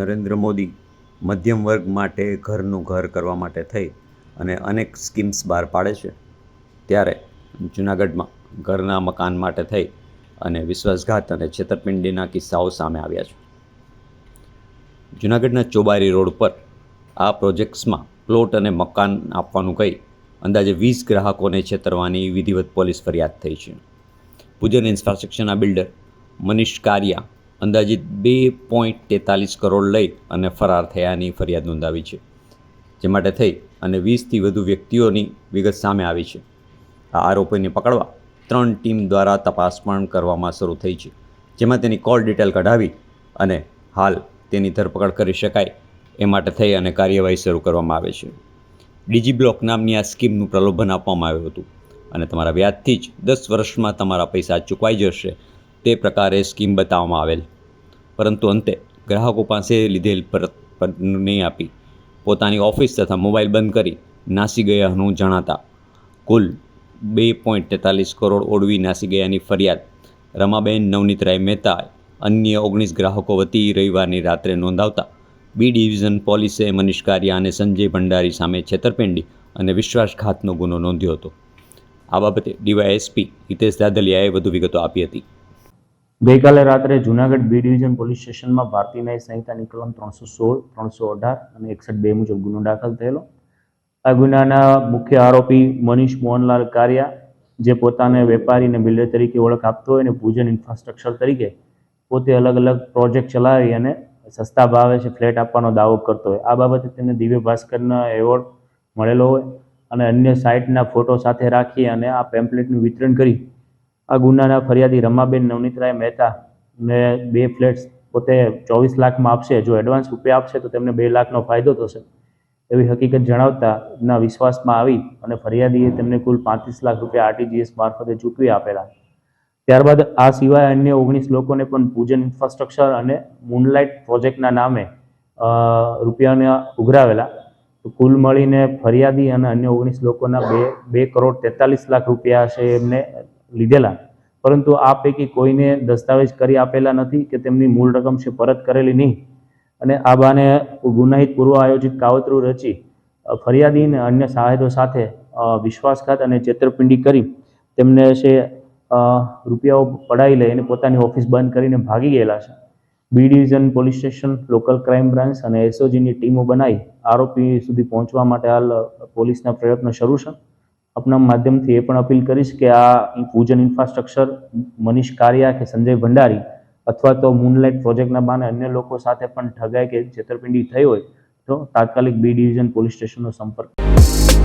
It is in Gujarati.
નરેન્દ્ર મોદી મધ્યમ વર્ગ માટે ઘરનું ઘર કરવા માટે થઈ અને અનેક સ્કીમ્સ બહાર પાડે છે. ત્યારે જૂનાગઢમાં ઘરના મકાન માટે થઈ અને વિશ્વાસઘાત અને છેતરપિંડીના કિસ્સાઓ સામે આવ્યા છે. જૂનાગઢના ચોબારી રોડ પર આ પ્રોજેક્ટ્સમાં પ્લોટ અને મકાન આપવાનું કહી અંદાજે વીસ ગ્રાહકોને છેતરવાની વિધિવત પોલીસ ફરિયાદ થઈ છે. પૂજન ઇન્ફ્રાસ્ટ્રક્ચરના બિલ્ડર મનીષ કારિયા અંદાજિત બે પોઈન્ટ તેતાલીસ કરોડ લઈ અને ફરાર થયાની ફરિયાદ નોંધાવી છે, જે માટે થઈ અને વીસથી વધુ વ્યક્તિઓની વિગત સામે આવી છે. આ આરોપીને પકડવા ત્રણ ટીમ દ્વારા તપાસ પણ કરવામાં શરૂ થઈ છે, જેમાં તેની કોલ ડિટેલ કઢાવી અને હાલ તેની ધરપકડ કરી શકાય એ માટે થઈ અને કાર્યવાહી શરૂ કરવામાં આવે છે. ડીજી બ્લોક નામની આ સ્કીમનું પ્રલોભન આપવામાં આવ્યું હતું અને તમારા વ્યાજથી જ દસ વર્ષમાં તમારા પૈસા ચૂકવાઈ જશે તે પ્રકારે સ્કીમ બતાવવામાં આવેલ. પરંતુ અંતે ગ્રાહકો પાસે લીધેલ પરત નહીં આપી પોતાની ઓફિસ તથા મોબાઈલ બંધ કરી નાસી ગયાનું જણાતા કુલ બે પોઈન્ટ તેતાલીસ કરોડ ઓળવી નાસી ગયાની ફરિયાદ. રમાબેન, નવનીતરાય મહેતા, અન્ય ઓગણીસ ગ્રાહકો વતી રવિવારની રાત્રે નોંધાવતા બી ડિવિઝન પોલીસે મનીષ કારિયા અને સંજય ભંડારી સામે છેતરપિંડી અને વિશ્વાસઘાતનો ગુનો નોંધ્યો હતો. આ બાબતે ડીવાયએસપી હિતેશ દાદલિયાએ વધુ વિગતો આપી હતી. ગઈકાલે રાત્રે જુનાગઢ બી ડિવિઝન પોલીસ સ્ટેશનમાં ભારતીય ન્યાય સંહિતાની કલમ ત્રણસો સોળ, ત્રણસો અઢાર અને એકસઠ બે મુજબ ગુનો દાખલ થયેલો. આ ગુનાના મુખ્ય આરોપી મનીષ મોહનલાલ કારિયા, જે પોતાને વેપારી અને બિલ્ડર તરીકે ઓળખ આપતો હોય અને પૂજન ઇન્ફ્રાસ્ટ્રક્ચર તરીકે પોતે અલગ અલગ પ્રોજેક્ટ ચલાવી અને સસ્તા ભાવે છે ફ્લેટ આપવાનો દાવો કરતો હોય. આ બાબતે તેને દિવ્ય ભાસ્કરના એવોર્ડ મળેલો હોય અને અન્ય સાઇટના ફોટો સાથે રાખી અને આ પેમ્પલેટનું વિતરણ કરી આ ગુનાના ફરિયાદી રમાબેન નવનીતરાય મહેતા ને બે ફ્લેટ્સ પોતે ચોવીસ લાખમાં આપશે. જો એડવાન્સ રૂપિયા આપશે તો તેમને બે લાખનો ફાયદો થશે. એવી હકીકત જણાવતા ના વિશ્વાસમાં આવી અને ફરિયાદીએ તેમને કુલ પાંત્રીસ લાખ રૂપિયા આરટીજીએસ મારફતે ચૂકવી આપેલા. ત્યારબાદ આ સિવાય અન્ય ઓગણીસ લોકોને પણ પૂજન ઇન્ફ્રાસ્ટ્રક્ચર અને મૂનલાઇટ પ્રોજેક્ટના નામે રૂપિયાને ઉઘરાવેલા. કુલ મળીને ફરિયાદી અને અન્ય ઓગણીસ લોકોના બે બે કરોડ તેતાલીસ લાખ રૂપિયા છે એમને લીધેલા. પરંતુ આ પૈકી કોઈને દસ્તાવેજ કરી આપેલા નથી કે તેમની મૂળ રકમ છે પરત કરેલી નહીં. અને આ બાને ગુનાહિત પૂર્વ આયોજિત કાવતરું રચી ફરિયાદીને અન્ય સહાયતો સાથે વિશ્વાસઘાત અને છેતરપિંડી કરી તેમને છે રૂપિયાઓ પડાવી લઈ અને પોતાની ઓફિસ બંધ કરીને ભાગી ગયેલા છે. B division, police station, local crime branch અને એસઓજીની ટીમો બનાવી આરોપી સુધી પહોંચવા માટે હાલ પોલીસના પ્રયત્નો શરૂ છે. આપના માધ્યમથી એ પણ અપીલ કરીશ કે આ પૂજન ઇન્ફ્રાસ્ટ્રક્ચર મનીષ કારિયા કે સંજય ભંડારી અથવા તો મૂનલાઇટ પ્રોજેક્ટના બાને અન્ય લોકો સાથે પણ ઠગાઈ કે છેતરપિંડી થઈ હોય તો તાત્કાલિક બી ડિવિઝન પોલીસ સ્ટેશનનો સંપર્ક